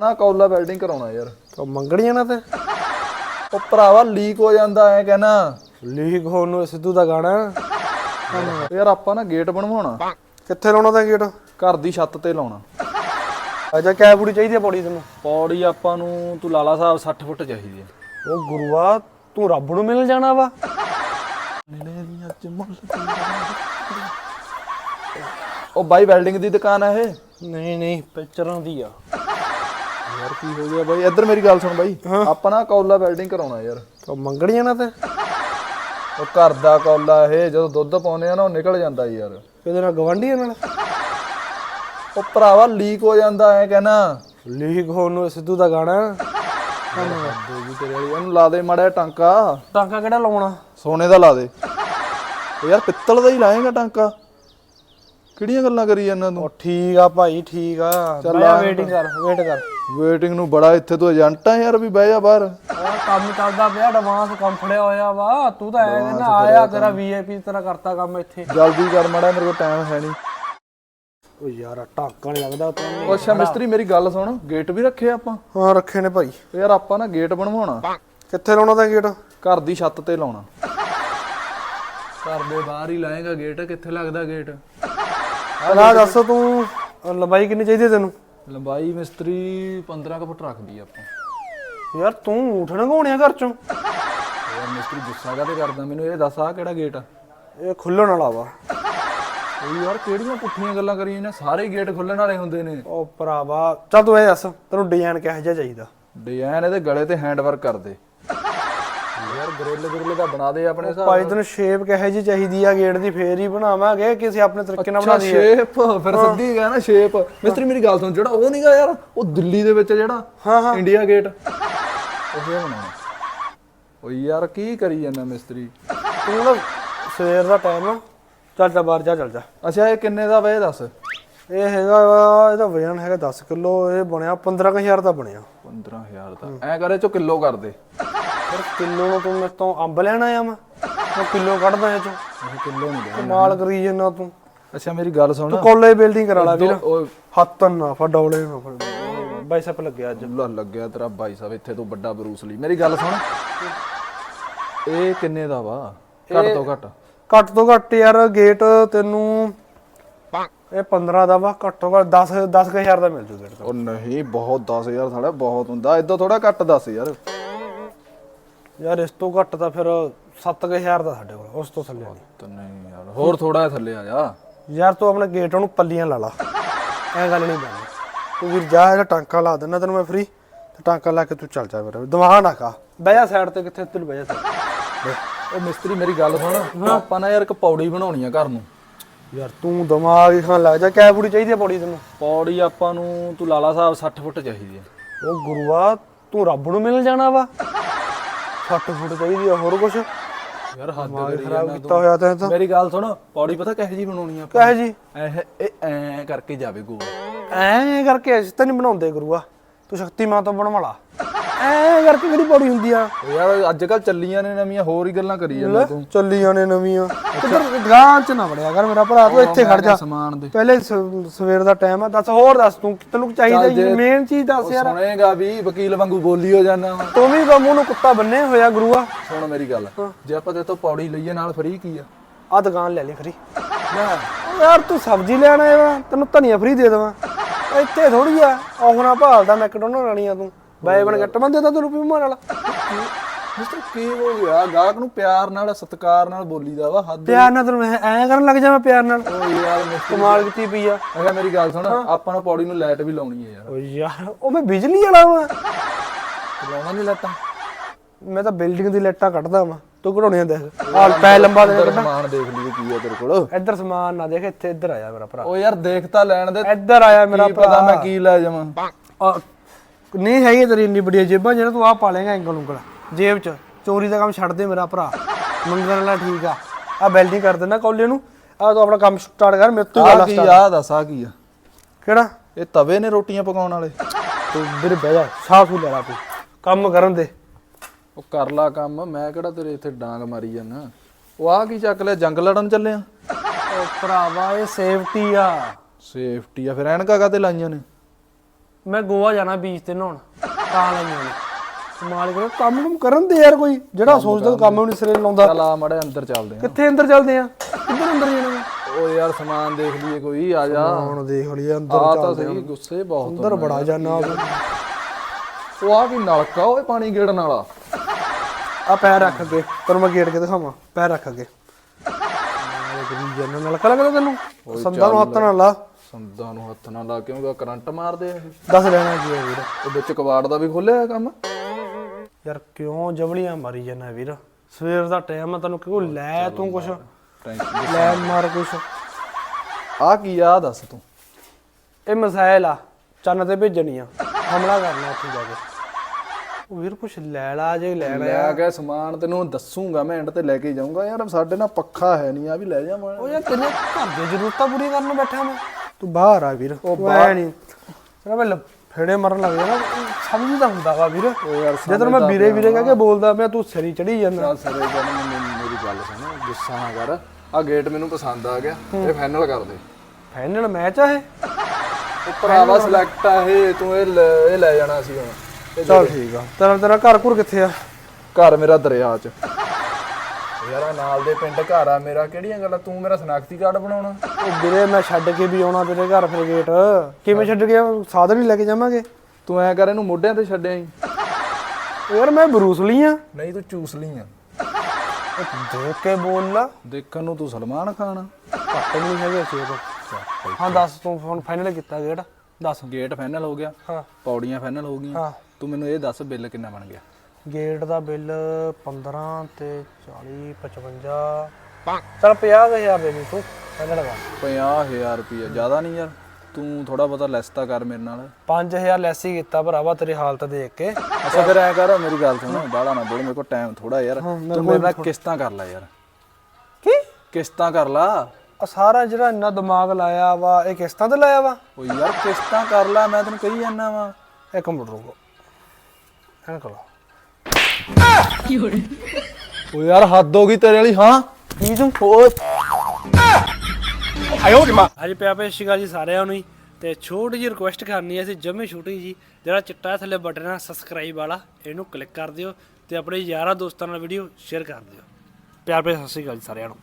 ਨਾ ਕੌਲਾ ਵੈਲਡਿੰਗ ਕਰਾਉਣਾ ਯਾਰ। ਤਾਂ ਮੰਗਣੀਆਂ ਨਾ ਤੇ ਉਹ ਭਰਾਵਾ ਲੀਕ ਹੋ ਜਾਂਦਾ ਐ ਕਹਿਣਾ। ਲੀਕ ਹੋਣ ਨੂੰ ਸਿੱਧੂ ਦਾ ਗਾਣਾ। ਯਾਰ ਆਪਾਂ ਨਾ ਗੇਟ ਬਣਵਾਉਣਾ। ਕਿੱਥੇ ਲਾਉਣਾ ਤਾਂ ਗੇਟ ਘਰ ਦੀ ਛੱਤ ਤੇ ਲਾਉਣਾ। ਅਜਾ ਕੈ ਬੁੜੀ ਚਾਹੀਦੀ ਆ ਪੌੜੀ ਤੈਨੂੰ? ਪੌੜੀ ਆਪਾਂ ਨੂੰ ਤੂੰ ਲਾਲਾ ਸਾਹਿਬ 60 ਫੁੱਟ ਚਾਹੀਦੀ ਐ ਉਹ ਗੁਰੂਆ ਤੂੰ ਰੱਬ ਨੂੰ ਮਿਲਣ ਜਾਣਾ ਵਾ। ਉਹ ਬਾਈ ਵੈਲਡਿੰਗ ਦੀ ਦੁਕਾਨ ਆ ਇਹ? ਨਹੀਂ ਨਹੀਂ ਪਿਕਚਰਾਂ ਦੀ ਆ। ਯਾਰ ਕੀ ਹੋ ਗਿਆ ਬਾਈ? ਇੱਧਰ ਮੇਰੀ ਗੱਲ ਸੁਣ ਬਾਈ। ਆਪਾਂ ਨਾ ਕੌਲਾ ਵੈਲਡਿੰਗ ਕਰਾਉਣਾ ਯਾਰ। ਤਾਂ ਮੰਗਣੀਆਂ ਨਾ ਤੇ ਉਹ ਘਰ ਦਾ ਕੌਲਾ ਇਹ ਜਦੋਂ ਦੁੱਧ ਪਾਉਂਦੇ ਆ ਨਾ ਉਹ ਨਿਕਲ ਜਾਂਦਾ ਯਾਰ। ਕਿਹਦੇ ਨਾਲ ਗਵਾਂਢੀਆਂ ਨਾਲ? ਉਹ ਭਰਾਵਾ ਲੀਕ ਹੋ ਜਾਂਦਾ ਐ ਕਹਿਣਾ। ਲੀਕ ਹੋਣ ਨੂੰ ਸਿੱਧੂ ਦਾ ਗਾਣਾ। ਦੇਗੀ ਤੇਰੇ ਵਾਲੀ ਇਹਨੂੰ ਲਾ ਦੇ ਮਾੜਾ ਟਾਂਕਾ। ਟਾਂਕਾ ਕਿਹੜਾ ਲਾਉਣਾ? ਸੋਨੇ ਦਾ ਲਾ ਦੇ। ਯਾਰ ਪਿੱਤਲ ਦਾ ਹੀ ਲਾਏਗਾ ਟਾਂਕਾ। ਕਿਹੜੀਆਂ ਗੱਲਾਂ ਕਰੀ ਜਾਂਦਾ ਤੂੰ? ਠੀਕ ਆ ਭਾਈ ਠੀਕ ਆ। ਚੱਲ ਵੇਟਿੰਗ ਕਰ ਵੇਟ ਕਰ। ਵੇਟਿੰਗ ਨੂੰ ਬੜਾ ਇੱਥੇ ਤੂੰ ਏਜੰਟ ਆ ਯਾਰ ਵੀ ਬਹਿ ਜਾ ਬਾਹਰ। ਉਹ ਕੰਮ ਚੱਲਦਾ ਪਿਆ ਐਡਵਾਂਸ ਕੰਮ ਫੜਿਆ ਹੋਇਆ ਵਾ। ਤੂੰ ਤਾਂ ਐ ਕਹਿੰਦਾ ਆਇਆ ਤੇਰਾ ਵੀਆਈਪੀ ਤੇਰਾ ਕਰਤਾ ਕੰਮ ਇੱਥੇ। ਜਲਦੀ ਕਰ ਮਾੜਾ ਮੇਰੇ ਕੋਲ ਟਾਈਮ ਹੈ ਨਹੀਂ ਉਹ ਯਾਰ ਟਾਂਕਾ ਨਹੀਂ ਲੱਗਦਾ ਤੈਨੂੰ ਉਹ ਅੱਛਾ ਮਿਸਤਰੀ ਮੇਰੀ ਗੱਲ ਸੁਣ। ਗੇਟ ਵੀ ਰੱਖੇ ਆਪਾਂ? ਹਾਂ ਰੱਖੇ ਨੇ ਭਾਈ। ਉਹ ਯਾਰ ਆਪਾਂ ਨਾ ਗੇਟ ਬਣਵਾਉਣਾ। ਕਿੱਥੇ ਲਾਉਣਾ ਤਾਂ ਗੇਟ ਘਰ ਦੀ ਛੱਤ ਤੇ ਲਾਉਣਾ। ਘਰ ਦੇ ਬਾਹਰ ਹੀ ਲਾਏਗਾ ਗੇਟ ਕਿੱਥੇ ਲੱਗਦਾ ਗੇਟ ਨਾ ਦੱਸ ਤੂੰ। ਲੰਬਾਈ ਕਿੰਨੀ ਚਾਹੀਦੀ ਹੈ ਤੈਨੂੰ? ਲੰਬਾਈ ਮਿਸਤਰੀ 15 ਕੁ ਫੁੱਟ ਰੱਖਦੀ ਆ ਆਪਾਂ। ਯਾਰ ਤੂੰ ਊਠ ਨਗਾਉਣਿਆ ਘਰ ਚੋਂ। ਯਾਰ ਮਿਸਤਰੀ ਗੁੱਸਾ ਕਾਹਤੇ ਕਰਦਾ? ਮੈਨੂੰ ਇਹ ਦੱਸ ਆ ਕਿਹੜਾ ਗੇਟ ਆ? ਇਹ ਖੁੱਲਣ ਵਾਲਾ ਵਾ। ਉਹ ਯਾਰ ਕਿਹੜੀਆਂ ਪੁੱਠੀਆਂ ਗੱਲਾਂ ਕਰੀ ਜਾਂਦੇ ਸਾਰੇ ਗੇਟ ਖੁੱਲਣ ਵਾਲੇ ਹੁੰਦੇ ਨੇ। ਉਹ ਭਰਾਵਾ ਚੱਲ ਤੂੰ ਇਹ ਦੱਸ ਤੈਨੂੰ ਡਿਜ਼ਾਈਨ ਕਿਹੋ ਜਿਹਾ ਚਾਹੀਦਾ? ਡਿਜ਼ਾਈਨ ਇਹਦੇ ਗਲੇ ਤੇ ਹੈਂਡ ਵਰਕ ਕਰ ਦੇ ਯਾਰ ਗਰਿੱਲ ਗਰਿੱਲ ਦਾ ਬਣਾ ਦੇ ਆਪਣੇ ਹਿਸਾਬ ਭਾਈ ਤੈਨੂੰ ਸ਼ੇਪ ਕਿਹੋ ਜਿਹੀ ਚਾਹੀਦੀ ਆ ਗੇਟ ਦੀ ਫੇਰ ਹੀ ਬਣਾਵਾਂਗੇ ਕਿਸੇ ਆਪਣੇ ਤਰੀਕੇ ਨਾਲ ਬਣਾ ਦਈਏ ਸ਼ੇਪ ਫਿਰ ਸਿੱਧੀ ਗਿਆ ਨਾ ਸ਼ੇਪ। ਮਿਸਤਰੀ ਮੇਰੀ ਗੱਲ ਸੁਣ ਜਿਹੜਾ ਉਹ ਨਹੀਂਗਾ ਯਾਰ ਉਹ ਦਿੱਲੀ ਦੇ ਵਿੱਚ ਜਿਹੜਾ ਹਾਂ ਹਾਂ। India Gate. ਉਹ ਬਣਾਉਣਾ? ਉਹ ਯਾਰ ਕੀ ਕਰੀ ਜਾਂਦਾ ਮਿਸਤਰੀ? ਤੂੰ ਨਾ ਸਵੇਰ ਦਾ ਟਾਈਮ ਆ ਚੱਲ ਜਾ ਬਾਹਰ ਜਾ ਚੱਲ ਜਾ। ਅੱਛਾ ਇਹ ਕਿੰਨੇ ਦਾ ਵਾ ਇਹ ਦੱਸ? ਇਹ ਹੈਗਾ ਇਹਦਾ ਵਜ਼ਨ ਹੈਗਾ 10 ਕਿਲੋ ਇਹ ਬਣਿਆ 15000 ਦਾ ਬਣਿਆ। 15000 ਦਾ। ਐ ਕਰੇ ਚੋ ਕਿਲੋ ਕਰ ਦੇ। ਫਿਰ ਕਿਲੋ ਨੂੰ ਤੂੰ ਮੇਰੇ ਤੋਂ ਅੰਬ ਲੈਣ ਆਇਆ ਮੈਂ? ਮੈਂ ਕਿਲੋ ਕੱਢਦਾ ਇਹ ਚੋਂ। ਇਹ ਕਿਲੋ ਨਹੀਂ ਦੇ ਕਮਾਲ ਕਰੀ ਜੰਨਾ ਤੂੰ। ਅੱਛਾ ਮੇਰੀ ਗੱਲ ਸੁਣ। ਕੋਲੇ ਬਿਲਡਿੰਗ ਕਰਾ ਲਾ ਵੀਰ। ਉਹ ਹੱਥ ਨਾ ਫੜ ਡੌਲੇ ਨਾ ਫੜ। ਬਾਈਸੈਪ ਲੱਗਿਆ ਅੱਜ। ਜੁੱਲਾ ਲੱਗਿਆ ਤੇਰਾ ਭਾਈ ਸਾਹਿਬ ਇੱਥੇ ਤੋਂ ਵੱਡਾ ਬਰੂਸ ਲਈ। ਮੇਰੀ ਗੱਲ ਸੁਣ। ਇਹ ਕਿੰਨੇ ਦਾ ਵਾ? ਘੱਟ ਤੋਂ ਘੱਟ। ਘੱਟ ਤੋਂ ਘੱਟ ਯਾਰ ਗੇਟ ਤੈਨੂੰ ਇਹ 15 ਦਾ ਵਾ ਘੱਟ ਤੋਂ ਘੱਟ 10 10000 ਦਾ ਮਿਲ ਜੂ ਗੇਟ ਉਹ ਨਹੀਂ ਬਹੁਤ 10000 ਸਾਡਾ ਬਹੁਤ ਹੁੰਦਾ। ਇਦਾਂ ਥੋੜਾ ਘੱਟ ਦੱਸ ਯਾਰ ਇਸ ਤੋਂ ਘੱਟ ਤਾਂ ਫਿਰ 7000 ਦਾ ਸਾਡੇ ਕੋਲ ਉਸ ਤੋਂ ਥੱਲੇ ਨਹੀਂ। ਤਾਂ ਨਹੀਂ ਯਾਰ ਹੋਰ ਥੋੜਾ ਥੱਲੇ ਆ ਜਾ। ਯਾਰ ਤੂੰ ਆਪਣੇ ਗੇਟ ਨੂੰ ਪੱਲੀਆਂ ਲਾ ਲਾ ਐ ਗੱਲ ਨਹੀਂ ਬਣਨੀ ਤੂੰ ਵੀਰ ਜਾ ਇਹਦਾ ਟਾਂਕਾ ਲਾ ਦੇਣਾ ਤੈਨੂੰ ਮੈਂ ਫ੍ਰੀ ਤੇ ਟਾਂਕਾ ਲਾ ਕੇ ਤੂੰ ਚੱਲ ਜਾ ਮੇਰਾ ਦਿਮਾਗ ਨਾ ਖਾ। ਬਹਿ ਜਾ ਸਾਈਡ ਤੇ ਕਿੱਥੇ ਤੂੰ ਬਹਿ ਜਾ ਉਹ ਮਿਸਤਰੀ ਮੇਰੀ ਗੱਲ ਸੁਣ ਆਪਾਂ ਨਾ ਯਾਰ ਇੱਕ ਪੌੜੀ ਬਣਾਉਣੀ ਆ ਘਰ ਨੂੰ। ਯਾਰ ਤੂੰ ਦਿਮਾਗ ਹੀ ਖਾਣ ਲੱਗ ਜਾ ਕੈ ਪੂਰੀ ਚਾਹੀਦੀ ਆ ਪੌੜੀ ਤੈਨੂੰ? ਪੌੜੀ ਆਪਾਂ ਨੂੰ ਤੂੰ ਲਾਲਾ ਸਾਹਿਬ 60 ਫੁੱਟ ਚਾਹੀਦੀ ਆ। ਉਹ ਗੁਰੂਆ ਤੂੰ ਰੱਬ ਨੂੰ ਮਿਲਣ ਜਾਣਾ ਵਾ। 60 ਫੁੱਟ ਚਾਹੀਦੀ ਆ ਹੋਰ ਕੁਛ? ਯਾਰ ਹੱਦ ਦਿਮਾਗ ਕਰੀ ਖਰਾਬ ਜਾਂਦਾ ਕੀਤਾ ਹੋਇਆ ਤੈਂ ਤਾਂ। ਮੇਰੀ ਗੱਲ ਸੁਣ ਪੌੜੀ ਪਤਾ ਕਿਹੋ ਜੀ ਬਣਾਉਣੀ ਆ ਆਪਾਂ? ਕਹੇ ਜੀ ਇਹ ਇਹ ਐ ਕਰਕੇ ਜਾਵੇ ਗੋਲ। ਐ ਕਰਕੇ ਅਸੀਂ ਤਾਂ ਨਹੀਂ ਬਣਾਉਂਦੇ ਗੁਰੂਆ। ਤੂੰ ਸ਼ਕਤੀਮਾਨ ਤੋਂ ਬਣਵਾ ਲਾ। ਐ ਕਰਕੇ ਕਿਹੜੀ ਪੌੜੀ ਹੁੰਦੀ ਆ? ਯਾਰ ਅੱਜ ਕੱਲ ਚੱਲੀਆਂ ਨੇ ਨਵੀਆਂ ਹੋਰ ਹੀ ਗੱਲਾਂ ਕਰੀ ਜਾਂਦਾ ਤੂੰ। ਚੱਲੀਆਂ ਨੇ ਨਵੀਆਂ। ਕਿੱਧਰ ਗਾਂ ਚ ਨਾ ਵੜਿਆ ਕਰ ਮੇਰਾ ਭਰਾ ਤੂੰ ਇੱਥੇ ਖੜ ਜਾ। ਸਮਾਨ ਦੇ। ਪਹਿਲੇ ਸਵੇਰ ਦਾ ਟਾਈਮ ਆ ਦੱਸ ਹੋਰ ਦੱਸ ਤੂੰ ਤੈਨੂੰ ਚਾਹੀਦਾ ਮੇਨ ਚੀਜ਼ ਦੱਸ ਯਾਰ। ਸੁਣੇਗਾ ਵੀ ਵਕੀਲ ਵਾਂਗੂ ਬੋਲੀ ਹੋ ਵਾ। ਤੂੰ ਵੀ ਮੂੰਹ ਨੂੰ ਕੁੱਤਾ ਬੰਨੇ ਹੋਇਆ ਗੁਰੂਆ। ਸੁਣ ਮੇਰੀ ਗੱਲ। ਜੇ ਆਪਾਂ ਤੇ ਤੋਂ ਪੌੜੀ ਲਈਏ ਨਾਲ ਫਰੀ ਕੀ ਆ? ਆ ਦੁਕਾਨ ਲੈ ਲਈ ਫਰੀ ਯਾਰ ਤੂੰ ਸਬਜ਼ੀ ਲੈਣ ਆਇਆ ਤੈਨੂੰ ਧਨੀਆ ਫਰੀ ਦੇ ਦੇਵਾਂ। ਇੱਥੇ ਥੋੜੀ ਆ ਆਫਰਾਂ ਭਾਲਦਾ ਮੈਕਡੋਨਲ ਵਾਲੀਆਂ ਤੂੰ। ਬਾਏ ਬਣ ਗੱਟ ਬੰਦੇ ਤਾਂ ਤੈਨੂੰ ਮਾਰ ਵਾਲਾ। ਮਿਸਟਰ ਕੀ ਹੋ ਗਿਆ? ਗਾਹਕ ਨੂੰ ਪਿਆਰ ਨਾਲ ਸਤਿਕਾਰ ਨਾਲ ਬੋਲੀਦਾ ਵਾ ਹੱਦ ਪਿਆਰ ਨਾਲ ਤੈਨੂੰ ਐ ਕਰਨ ਲੱਗ ਜਾ ਮੈਂ ਪਿਆਰ ਨਾਲ? ਓ ਯਾਰ ਕਮਾਲ ਕੀਤੀ ਪਈ ਆ। ਅਗਾ ਮੇਰੀ ਗੱਲ ਸੁਣ ਆਪਾਂ ਨੂੰ ਪੌੜੀ ਨੂੰ ਲਾਈਟ ਵੀ ਲਾਉਣੀ ਹੈ ਯਾਰ। ਓ ਯਾਰ ਉਹ ਮੈਂ ਬਿਜਲੀ ਵਾਲਾ ਵਾਂ। ਲਾਉਣਾ ਨਹੀਂ ਲੱਤਾਂ ਮੈਂ ਤਾਂ ਬਿਲਡਿੰਗ ਦੀ ਲਾਈਟਾਂ ਕੱਢਦਾ ਵਾਂ। ਤੂੰ ਘੜਾਉਣੀਆਂ ਦੇਖ। ਆ ਪੈ ਲੰਬਾ ਦੇ ਸਮਾਨ ਦੇਖ ਲਈਏ ਕੀ ਆ ਤੇਰੇ ਕੋਲ। ਇੱਧਰ ਸਮਾਨ ਨਾ ਦੇਖ ਇੱਥੇ ਇੱਧਰ ਆਇਆ ਮੇਰਾ ਭਰਾ। ਓ ਯਾਰ ਦੇਖ ਤਾਂ ਲੈਣ ਦੇ। ਇੱਧਰ ਆਇਆ ਮੇਰਾ ਕੀ ਪਤਾ ਭਰਾ। ਮੈਂ ਕੀ ਲੈ ਜਾਵਾਂ। ਆ, ਨਹੀਂ ਹੈਗੀ ਤੇਰੀ ਇੰਨੀ ਵੱਡੀਆਂ ਜੇਬਾਂ ਜਿਹੜਾ ਤੂੰ ਆ ਪਾ ਲੇਗਾ ਐਂਗਲ ਉਂਗਲ ਜੇਬ 'ਚ। ਚੋਰੀ ਦਾ ਕੰਮ ਛੱਡ ਦੇ ਮੇਰਾ ਭਰਾ। ਮੰਗਣ ਵਾਲਾ ਠੀਕ ਆ। ਆ ਬੈਲਡਿੰਗ ਕਰ ਦੇਣਾ ਕੌਲੇ ਨੂੰ। ਆ ਤੂੰ ਆਪਣਾ ਕੰਮ ਸਟਾਰਟ ਕਰ ਮੇਰੇ ਤੋਂ ਆ ਗੱਲ ਕੀ start। ਆ ਦੱਸ ਆ ਕੀ ਆ? ਕਿਹੜਾ? ਇਹ ਤਵੇ ਨੇ ਰੋਟੀਆਂ ਪਕਾਉਣ ਵਾਲੇ। ਤੂੰ ਵੀਰ ਬਹਿ ਜਾ ਸਾਫ਼ ਲੈ ਲਾ ਤੂੰ। ਕੰਮ ਕਰਨ ਦੇ। ਉਹ ਕਰ ਲਾ ਕੰਮ ਮੈਂ ਕਿਹੜਾ ਤੇਰੇ ਇੱਥੇ ਡਾਂਗ ਮਾਰੀ ਜਾਂਦਾ ਉਹ ਆ ਕੀ ਚੱਕ ਲਿਆ ਜੰਗ ਲੜਨ ਚੱਲੇ ਆ। ਉਹ ਭਰਾਵਾ ਇਹ ਸੇਫਟੀ ਆ। ਸੇਫਟੀ ਆ ਫਿਰ ਐਨਕਾ ਕਾਤੇ ਲਾਈਆਂ ਨੇ? ਮੈਂ ਗੋਆ ਜਾਣਾ ਬੀਚ ਤੇ ਨਹਾਉਣ। ਤਾਂ ਲਾਈਆਂ ਨੇ ਕਮਾਲ ਕਰੋ। ਕੰਮ ਨੂੰ ਕਰਨ ਦੇ ਯਾਰ ਕੋਈ ਜਿਹੜਾ ਸੋਚਦਾ ਕੰਮ ਨੂੰ ਨਹੀਂ ਸਿਰੇ ਲਾਉਂਦਾ। ਚੱਲ ਆ ਮੜੇ ਅੰਦਰ ਚੱਲਦੇ ਆ ਕਿੱਥੇ ਅੰਦਰ ਚੱਲਦੇ ਆ? ਕਿੱਧਰ ਅੰਦਰ ਜਾਣਾ ਓ ਯਾਰ ਸਮਾਨ ਦੇਖ ਲਈਏ ਕੋਈ ਆ ਜਾ। ਹੁਣ ਦੇਖ ਲਈ ਅੰਦਰ ਆ ਤਾਂ ਸਹੀ ਗੁੱਸੇ ਬਹੁਤ ਅੰਦਰ ਬੜਾ ਜਾਨਾ ਉਹ ਆ ਕੀ ਨਲਕਾ ਓਏ ਪਾਣੀ ਗੇੜਨ ਵਾਲਾ। ਆ ਪੈਰ ਰੱਖ ਅੱਗੇ ਤੈਨੂੰ ਮੈਂ ਗੇਟ ਕੇ ਦਿਖਾਵਾਂ। ਪੈਰ ਰੱਖ ਅੱਗੇ। ਮੈਂ ਕਰੀ ਜਾਨਾ। ਨਾਲ ਕਲਾ ਕਲਾ ਤੈਨੂੰ। ਸੰਦਾਂ ਨੂੰ ਹੱਥ ਨਾਲ ਲਾ। ਸੰਦਾਂ ਨੂੰ ਹੱਥ ਨਾਲ ਲਾ ਕਿਉਂਕਿ ਕਰੰਟ ਮਾਰਦੇ ਆ ਇਹ। ਦੱਸ ਲੈਣਾ ਕੀ ਹੈ ਵੀਰ? ਉਹ ਵਿੱਚ ਕਬਾੜ ਦਾ ਵੀ ਖੋਲਿਆ ਕੰਮ। ਯਾਰ ਕਿਉਂ ਜਵਲੀਆਂ ਮਾਰੀ ਜਾਨਾ ਵੀਰ? ਸਵੇਰ ਦਾ ਟਾਈਮ ਆ ਤੈਨੂੰ ਕਿਉਂ ਲੈ ਤੂੰ ਕੁਛ? ਲੈ ਮਾਰ। ਕੁਛ। ਆ ਕੀ ਆ ਦੱਸ ਤੂੰ। ਇਹ ਮਸਾਇਲ ਆ ਚੰਨ ਤੇ ਭੇਜਣੀ ਆ। ਹਮਲਾ ਕਰਨਾ ਉੱਥੇ ਜਾ ਕੇ। ਉਹ ਵੀਰ ਕੁਛ ਲੈ ਲਾ ਜੇ ਲੈਣਾ ਲੈ ਕੇ ਸਮਾਨ ਤੈਨੂੰ ਦੱਸੂਗਾ ਮੈਂ ਐਂਡ ਤੇ ਲੈ ਕੇ ਜਾਊਂਗਾ। ਯਾਰ ਸਾਡੇ ਨਾਲ ਪੱਖਾ ਹੈ ਨਹੀਂ ਆ ਵੀ ਲੈ ਜਾਵਾਂ ਉਹ ਯਾਰ ਤੇਰੇ ਘਰ ਦੀ ਜ਼ਰੂਰਤਾਂ ਪੂਰੀ ਕਰਨ ਬੈਠਾ ਮੈਂ। ਤੂੰ ਬਾਹਰ ਆ ਵੀਰ। ਉਹ ਬਾਹਰ ਨਹੀਂ ਤੇਰਾ ਮੈਂ ਫੇੜੇ ਮਰਨ ਲੱਗ ਜਾਣਾ ਸਮਝਦਾ ਹੁੰਦਾ ਵਾ ਵੀਰ। ਜਦੋਂ ਮੈਂ ਵੀਰੇ ਵੀਰੇ ਕਹਿ ਕੇ ਬੋਲਦਾ ਮੈਂ ਤੂੰ ਸਿਰੀ ਚੜੀ ਜਾਂਦਾ। ਸਰੇ ਮੈਨੂੰ ਮੇਰੀ ਗੱਲ ਸੁਣ ਗੁੱਸਾ ਨਾ ਕਰ। ਆ ਗੇਟ ਮੈਨੂੰ ਪਸੰਦ ਆ ਗਿਆ ਇਹ ਫਾਈਨਲ ਕਰ ਦੇ। ਫਾਈਨਲ ਮੈਚ ਆ ਇਹ? ਭਰਾਵਾ ਸਿਲੈਕਟ ਆ ਇਹ ਤੂੰ ਇਹ ਲੈ- ਇਹ ਲੈ ਜਾਣਾ ਸੀ ਹੁਣ। ਚਲ ਠੀਕ ਆ। ਤੇਰਾ ਤੇਰਾ ਘਰ ਘੁਰ ਕਿੱਥੇ ਆ? ਘਰ ਮੇਰਾ ਦਰਿਆ 'ਚ। ਯਾਰ ਆਹ ਨਾਲ ਦੇ ਪਿੰਡ ਘਰ ਆ ਮੇਰਾ ਕਿਹੜੀਆਂ ਗੱਲਾਂ? ਤੂੰ ਮੇਰਾ ਸਨਾਖਤੀ ਕਾਰਡ ਬਣਾਉਣਾ। ਉਹ ਵੀਰੇ ਮੈਂ ਛੱਡ ਕੇ ਵੀ ਆਉਣਾ ਤੇਰੇ ਘਰ ਫਿਰ ਗੇਟ ਕਿਵੇਂ ਛੱਡ ਕੇ ਆਵਾਂ? ਸਾਧਨ ਹੀ ਲੈ ਕੇ ਜਾਵਾਂਗੇ। ਤੂੰ ਐ ਕਰ ਇਹਨੂੰ ਮੋਢਿਆਂ ਤੇ ਛੱਡਿਆ ਹੀ ਯਾਰ ਮੈਂ ਬਰੂਸ ਲਈ ਆ। ਨਹੀਂ ਤੂੰ ਚੂਸ ਲਈ ਆ। ਦੇਖ ਕੇ ਬੋਲ ਲਾ। ਦੇਖਣ ਨੂੰ ਤੂੰ ਸਲਮਾਨ ਖਾਨ ਆ। ਘੱਟ ਨਹੀਂ ਹੈਗੇ ਸੀ ਉਹ ਹਾਂ ਦੱਸ ਤੂੰ ਹੁਣ ਫਾਈਨਲ ਕੀਤਾ ਗੇਟ ਦੱਸ। ਗੇਟ ਫਾਈਨਲ ਹੋ ਗਿਆ। ਹਾਂ। ਪੌੜੀਆਂ ਫਾਈਨਲ ਹੋ ਗਈਆਂ। ਹਾਂ। ਤੂੰ ਮੈਨੂੰ ਇਹ ਦੱਸ ਬਿੱਲ ਕਿੰਨਾ ਬਣ ਗਿਆ? ਗੇਟ ਦਾ ਬਿੱਲ 15 ਤੇ 40 55 ਚਲ 50000 ਦੇ ਦੇ ਤੂੰ ਫਾਈਨਲ ਲਗਾ 50000 ਰੁਪਏ ਜ਼ਿਆਦਾ ਨਹੀਂ ਯਾਰ। ਤੂੰ ਥੋੜਾ ਬਹੁਤਾ ਲੈਸ ਤਾਂ ਕਰ ਮੇਰੇ ਨਾਲ। 5000 ਲੈਸ ਹੀ ਕੀਤਾ ਭਰਾਵਾ ਤੇਰੀ ਹਾਲਤ ਦੇਖ ਕੇ। ਅੱਛਾ ਫਿਰ ਐ ਕਰ ਮੇਰੀ ਗੱਲ ਸੁਣ ਬਾਹਲਾ ਨਾ ਬੋਲ ਮੇਰੇ ਕੋਲ ਟਾਈਮ ਥੋੜਾ ਯਾਰ। ਤੂੰ ਮੇਰੇ ਨਾਲ ਕਿਸ਼ਤਾਂ ਕਰ ਲੈ ਯਾਰ। ਕੀ? ਕਿਸ਼ਤਾਂ ਕਰ ਲਾ। ਆ ਸਾਰਾ ਜਿਹੜਾ ਇੰਨਾ ਦਿਮਾਗ ਲਾਇਆ ਵਾ ਇਹ ਕਿਸ਼ਤਾਂ ਤੇ ਲਾਇਆ ਵਾ? ਓ ਯਾਰ ਕਿਸ਼ਤਾਂ ਕਰ ਲੈ ਮੈਂ ਤੈਨੂੰ ਕਹੀ ਜਾਂਦਾ ਵਾ। ਇੱਕ ਮਿੰਟ ਰੁਕੋ। ਐਨ ਕਰੋ। ਓ ਯਾਰ ਹੱਦ ਹੋ ਗਈ ਤੇਰੇ ਵਾਲੀ ਹਾਂ? ਕੀ ਤੂੰ ਓਏ ਅੱਜ ਪਿਆ ਪਿਆ ਸ਼ਿਕਾ ਜੀ ਸਾਰਿਆਂ ਨੂੰ ਹੀ। ਤੇ ਛੋਟੀ ਜਿਹੀ ਰਿਕੁਐਸਟ ਕਰਨੀ ਹੈ ਸੀ ਜਮੇ ਛੋਟੀ ਜੀ ਜਿਹੜਾ ਚਿੱਟਾ ਥੱਲੇ ਬਟਨ ਹੈ ਸਬਸਕ੍ਰਾਈਬ ਵਾਲਾ ਇਹਨੂੰ ਕਲਿੱਕ ਕਰ ਦਿਓ ਤੇ ਆਪਣੇ ਯਾਰਾਂ ਦੋਸਤਾਂ ਨਾਲ ਵੀਡੀਓ ਸ਼ੇਅਰ ਕਰ ਦਿਓ। ਪਿਆਰ ਭੇ ਸਤਿ ਸ਼੍ਰੀ ਅਕਾਲ ਜੀ ਸਾਰਿਆਂ ਨੂੰ।